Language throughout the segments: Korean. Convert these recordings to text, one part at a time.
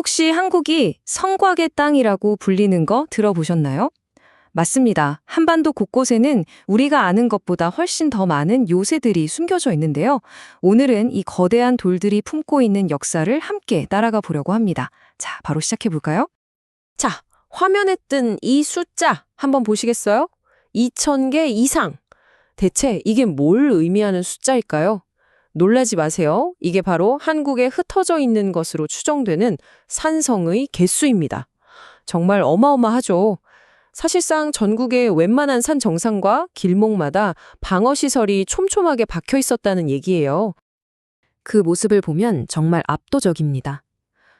혹시 한국이 성곽의 땅이라고 불리는 거 들어보셨나요? 맞습니다. 한반도 곳곳에는 우리가 아는 것보다 훨씬 더 많은 요새들이 숨겨져 있는데요. 오늘은 이 거대한 돌들이 품고 있는 역사를 함께 따라가 보려고 합니다. 자, 바로 시작해 볼까요? 자, 화면에 뜬 이 숫자 한번 보시겠어요? 2,000개 이상. 대체 이게 뭘 의미하는 숫자일까요? 놀라지 마세요. 이게 바로 한국에 흩어져 있는 것으로 추정되는 산성의 개수입니다. 정말 어마어마하죠. 사실상 전국의 웬만한 산 정상과 길목마다 방어시설이 촘촘하게 박혀 있었다는 얘기예요. 그 모습을 보면 정말 압도적입니다.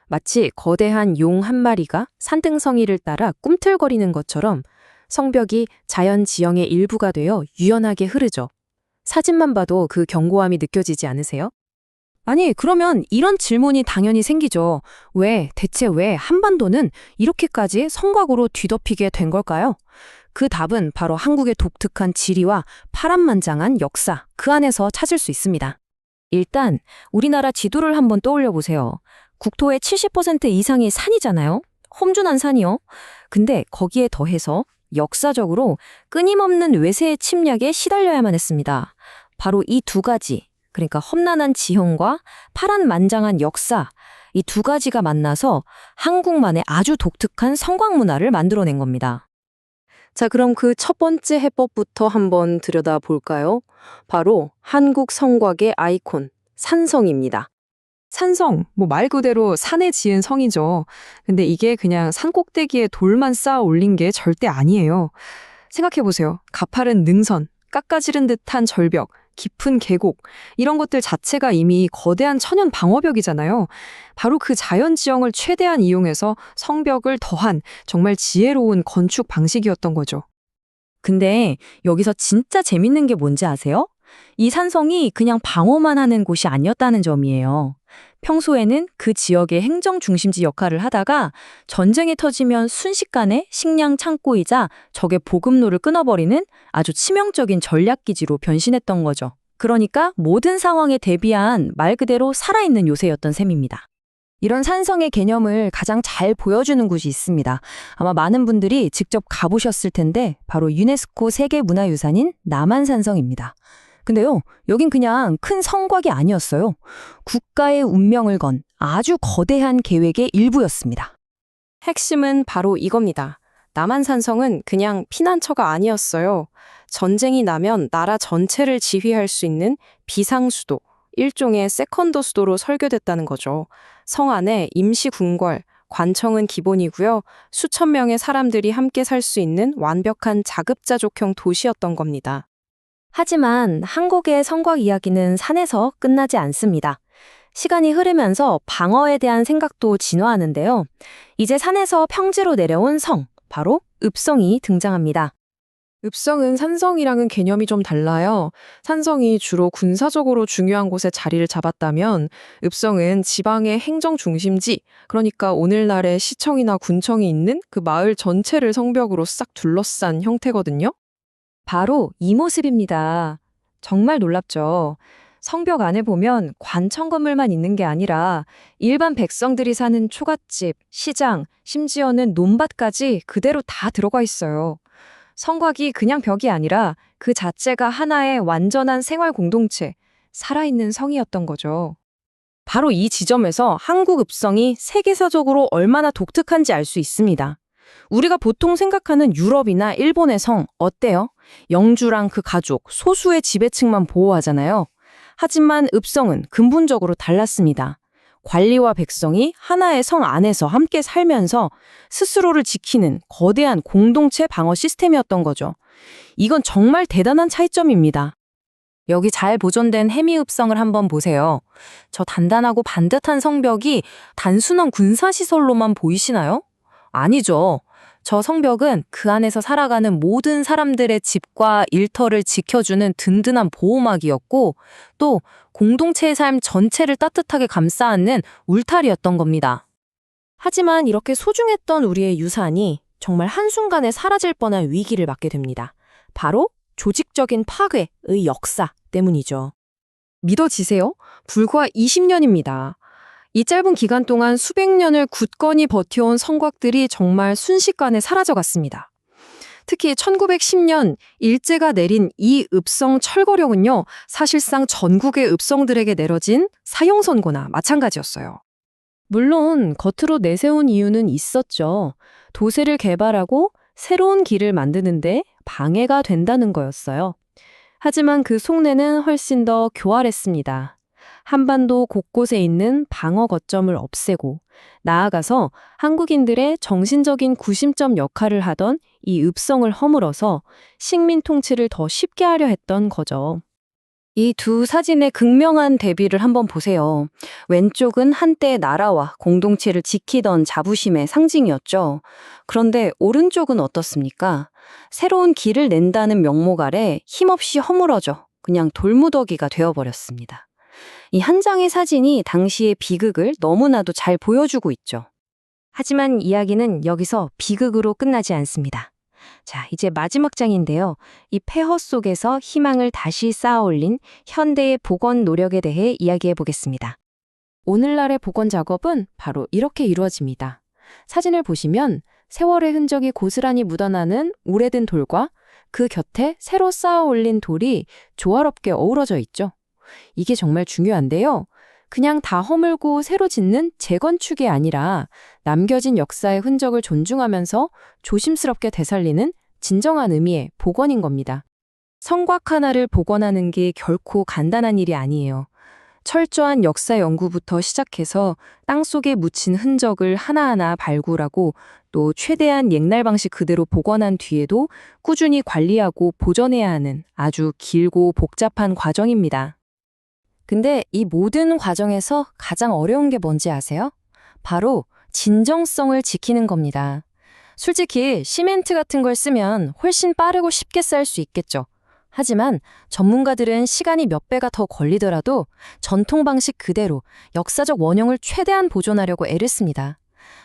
마치 거대한 용 한 마리가 산등성이를 따라 꿈틀거리는 것처럼 성벽이 자연 지형의 일부가 되어 유연하게 흐르죠. 사진만 봐도 그 견고함이 느껴지지 않으세요? 아니, 그러면 이런 질문이 당연히 생기죠. 왜, 대체 왜 한반도는 이렇게까지 성곽으로 뒤덮이게 된 걸까요? 그 답은 바로 한국의 독특한 지리와 파란만장한 역사, 그 안에서 찾을 수 있습니다. 일단, 우리나라 지도를 한번 떠올려 보세요. 국토의 70% 이상이 산이잖아요? 험준한 산이요. 근데 거기에 더해서 역사적으로 끊임없는 외세의 침략에 시달려야만 했습니다. 바로 이 두 가지, 그러니까 험난한 지형과 파란 만장한 역사, 이 두 가지가 만나서 한국만의 아주 독특한 성곽 문화를 만들어낸 겁니다. 자, 그럼 그 첫 번째 해법부터 한번 들여다 볼까요? 바로 한국 성곽의 아이콘, 산성입니다. 산성, 뭐 말 그대로 산에 지은 성이죠. 근데 이게 그냥 산 꼭대기에 돌만 쌓아 올린 게 절대 아니에요. 생각해보세요. 가파른 능선, 깎아지른 듯한 절벽, 깊은 계곡, 이런 것들 자체가 이미 거대한 천연 방어벽이잖아요. 바로 그 자연 지형을 최대한 이용해서 성벽을 더한 정말 지혜로운 건축 방식이었던 거죠. 근데 여기서 진짜 재밌는 게 뭔지 아세요? 이 산성이 그냥 방어만 하는 곳이 아니었다는 점이에요. 평소에는 그 지역의 행정 중심지 역할을 하다가 전쟁이 터지면 순식간에 식량 창고이자 적의 보급로를 끊어버리는 아주 치명적인 전략기지로 변신했던 거죠. 그러니까 모든 상황에 대비한 말 그대로 살아있는 요새였던 셈입니다. 이런 산성의 개념을 가장 잘 보여주는 곳이 있습니다. 아마 많은 분들이 직접 가보셨을 텐데 바로 유네스코 세계문화유산인 남한산성입니다. 근데요, 여긴 그냥 큰 성곽이 아니었어요. 국가의 운명을 건 아주 거대한 계획의 일부였습니다. 핵심은 바로 이겁니다. 남한산성은 그냥 피난처가 아니었어요. 전쟁이 나면 나라 전체를 지휘할 수 있는 비상수도, 일종의 세컨더 수도로 설계됐다는 거죠. 성 안에 임시 궁궐, 관청은 기본이고요. 수천 명의 사람들이 함께 살 수 있는 완벽한 자급자족형 도시였던 겁니다. 하지만 한국의 성곽 이야기는 산에서 끝나지 않습니다. 시간이 흐르면서 방어에 대한 생각도 진화하는데요. 이제 산에서 평지로 내려온 성, 바로 읍성이 등장합니다. 읍성은 산성이랑은 개념이 좀 달라요. 산성이 주로 군사적으로 중요한 곳에 자리를 잡았다면 읍성은 지방의 행정 중심지, 그러니까 오늘날의 시청이나 군청이 있는 그 마을 전체를 성벽으로 싹 둘러싼 형태거든요. 바로 이 모습입니다. 정말 놀랍죠. 성벽 안에 보면 관청 건물만 있는 게 아니라 일반 백성들이 사는 초가집, 시장, 심지어는 논밭까지 그대로 다 들어가 있어요. 성곽이 그냥 벽이 아니라 그 자체가 하나의 완전한 생활 공동체, 살아있는 성이었던 거죠. 바로 이 지점에서 한국 읍성이 세계사적으로 얼마나 독특한지 알 수 있습니다. 우리가 보통 생각하는 유럽이나 일본의 성 어때요? 영주랑 그 가족, 소수의 지배층만 보호하잖아요. 하지만 읍성은 근본적으로 달랐습니다. 관리와 백성이 하나의 성 안에서 함께 살면서 스스로를 지키는 거대한 공동체 방어 시스템이었던 거죠. 이건 정말 대단한 차이점입니다. 여기 잘 보존된 해미읍성을 한번 보세요. 저 단단하고 반듯한 성벽이 단순한 군사시설로만 보이시나요? 아니죠. 저 성벽은 그 안에서 살아가는 모든 사람들의 집과 일터를 지켜주는 든든한 보호막이었고 또 공동체의 삶 전체를 따뜻하게 감싸 안는 울타리였던 겁니다. 하지만 이렇게 소중했던 우리의 유산이 정말 한순간에 사라질 뻔한 위기를 맞게 됩니다. 바로 조직적인 파괴의 역사 때문이죠. 믿어지세요? 불과 20년입니다. 이 짧은 기간 동안 수백 년을 굳건히 버텨온 성곽들이 정말 순식간에 사라져갔습니다. 특히 1910년 일제가 내린 이 읍성 철거령은요, 사실상 전국의 읍성들에게 내려진 사형 선고나 마찬가지였어요. 물론 겉으로 내세운 이유는 있었죠. 도세를 개발하고 새로운 길을 만드는데 방해가 된다는 거였어요. 하지만 그 속내는 훨씬 더 교활했습니다. 한반도 곳곳에 있는 방어 거점을 없애고 나아가서 한국인들의 정신적인 구심점 역할을 하던 이 읍성을 허물어서 식민 통치를 더 쉽게 하려 했던 거죠. 이 두 사진의 극명한 대비를 한번 보세요. 왼쪽은 한때 나라와 공동체를 지키던 자부심의 상징이었죠. 그런데 오른쪽은 어떻습니까? 새로운 길을 낸다는 명목 아래 힘없이 허물어져 그냥 돌무더기가 되어버렸습니다. 이 한 장의 사진이 당시의 비극을 너무나도 잘 보여주고 있죠. 하지만 이야기는 여기서 비극으로 끝나지 않습니다. 자, 이제 마지막 장인데요. 이 폐허 속에서 희망을 다시 쌓아 올린 현대의 복원 노력에 대해 이야기해 보겠습니다. 오늘날의 복원 작업은 바로 이렇게 이루어집니다. 사진을 보시면 세월의 흔적이 고스란히 묻어나는 오래된 돌과 그 곁에 새로 쌓아 올린 돌이 조화롭게 어우러져 있죠. 이게 정말 중요한데요. 그냥 다 허물고 새로 짓는 재건축이 아니라 남겨진 역사의 흔적을 존중하면서 조심스럽게 되살리는 진정한 의미의 복원인 겁니다. 성곽 하나를 복원하는 게 결코 간단한 일이 아니에요. 철저한 역사 연구부터 시작해서 땅 속에 묻힌 흔적을 하나하나 발굴하고 또 최대한 옛날 방식 그대로 복원한 뒤에도 꾸준히 관리하고 보존해야 하는 아주 길고 복잡한 과정입니다. 근데 이 모든 과정에서 가장 어려운 게 뭔지 아세요? 바로 진정성을 지키는 겁니다. 솔직히 시멘트 같은 걸 쓰면 훨씬 빠르고 쉽게 쌓을 수 있겠죠. 하지만 전문가들은 시간이 몇 배가 더 걸리더라도 전통 방식 그대로 역사적 원형을 최대한 보존하려고 애를 씁니다.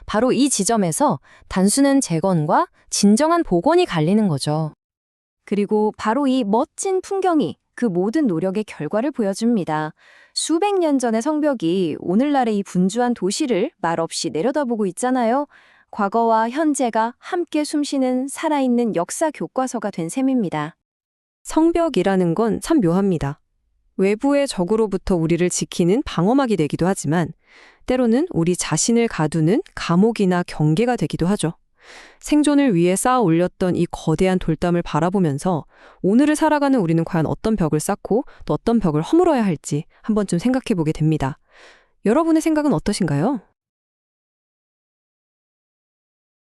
바로 이 지점에서 단순한 재건과 진정한 복원이 갈리는 거죠. 그리고 바로 이 멋진 풍경이 그 모든 노력의 결과를 보여줍니다. 수백 년 전의 성벽이 오늘날의 이 분주한 도시를 말없이 내려다보고 있잖아요. 과거와 현재가 함께 숨쉬는 살아있는 역사 교과서가 된 셈입니다. 성벽이라는 건 참 묘합니다. 외부의 적으로부터 우리를 지키는 방어막이 되기도 하지만 때로는 우리 자신을 가두는 감옥이나 경계가 되기도 하죠. 생존을 위해 쌓아 올렸던 이 거대한 돌담을 바라보면서 오늘을 살아가는 우리는 과연 어떤 벽을 쌓고 또 어떤 벽을 허물어야 할지 한 번쯤 생각해 보게 됩니다. 여러분의 생각은 어떠신가요?